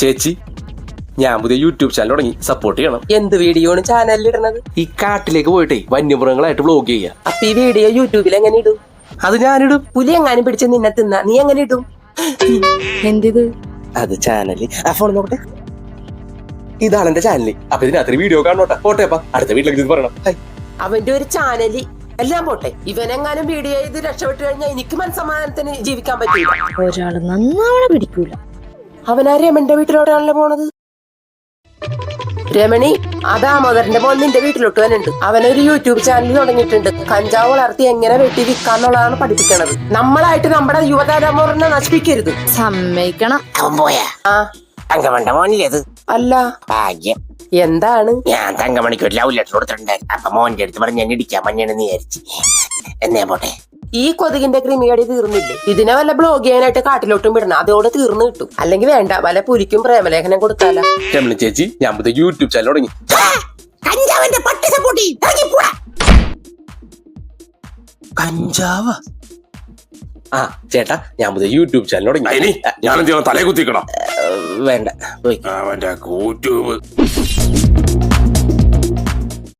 ചേച്ചി ഞാൻ പുതിയ യൂട്യൂബ് ചാനൽ തുടങ്ങി. സപ്പോർട്ട് ചെയ്യണം. എന്ത് വീഡിയോ ആണ് ചാനലിൽ ഇടുന്നത് ഈ കാട്ടിലേക്ക് പോയിട്ടേ വന്യമൃഗങ്ങളായിട്ട് വ്ലോഗ് ചെയ്യുക അപ്പൊ ഈ വീഡിയോ യൂട്യൂബിൽ എങ്ങനെ ഇടും? അത് ഞാനിടും. പുലി എങ്ങാനും പിടിച്ച് നിന്നെ തിന്ന നീ എങ്ങനെ ഇടും? എന്തിത്? അത് ചാനൽ ആ ഫോൺ നോക്കട്ടെ. ഇതാണ് എന്റെ ചാനൽ അപ്പൊ ഇതിനകത്ത് വീഡിയോ കാണോട്ടെ പോട്ടെപ്പാ അടുത്ത വീട്ടിലേക്ക് ഇത് പറയണം. ഹൈ. അവന്റെ ഒരു ചാനൽ എല്ലാം പോട്ടെ. ഇവനെങ്ങാനും വീഡിയോ ചെയ്ത് രക്ഷപ്പെട്ടു കഴിഞ്ഞാൽ എനിക്ക് മനസ്സമാധാനത്തിന് ജീവിക്കാൻ പറ്റില്ല ഒരാൾ നന്നാവണ പിടിക്കൂല. അവനാ രമന്റെ വീട്ടിലോട്ടാണല്ലോ പോണത്. രമണി ആ ദാമോദരന്റെ മോൻ നിന്റെ വീട്ടിലോട്ട് വന്നുണ്ട് അവനൊരു യൂട്യൂബ് ചാനൽ തുടങ്ങിയിട്ടുണ്ട്. കഞ്ചാവ് വളർത്തി എങ്ങനെ വെട്ടി വിൽക്കാന്നുള്ളതാണ് പഠിപ്പിക്കണത്. നമ്മളായിട്ട് നമ്മുടെ യുവതലമുറനെ നശിപ്പിക്കരുത്. സമ്മതിക്കണം. അവൻ പോയാ? ആ. തങ്കമണ്ട മോനിലേത് അല്ല. ഭാഗ്യം. എന്താണ്? ഞാൻ തങ്കമണിക്ക് ഒരു ലവ് ലെറ്റർ കൊടുത്തിട്ടുണ്ടായിരുന്നു അപ്പൊ മോന്റെ അടുത്ത് പറഞ്ഞ് എന്നെ ഇടിക്കാൻ മഞ്ഞണെന്ന് വിചാരിച്ചു. എന്നേ പോട്ടെ? ഈ കൊതുകിന്റെ ക്രിമികടി തീർന്നില്ലേ? ഇതിനെ വല്ല ബ്ലോഗ് ചെയ്യാനായിട്ട് കാട്ടിലോട്ടും വിടണം. അതോടെ തീർന്നു കിട്ടും. അല്ലെങ്കിൽ വേണ്ട വല്ല പുലിക്കും പ്രേമലേഖനം കൊടുത്താലും? രമണി ചേച്ചി ഞാൻ പുതിയ യൂട്യൂബ് ചാനൽ തുടങ്ങി. കഞ്ചാവിന്റെ പട്ടി സപ്പോർട്ട്. കഞ്ചാവ? ആ ചേട്ടാ ഞാൻ പുതിയ യൂട്യൂബ് ചാനൽ തുടങ്ങി. ഞാൻ തലേ കുത്തിക്കണം വേണ്ട യൂട്യൂബ്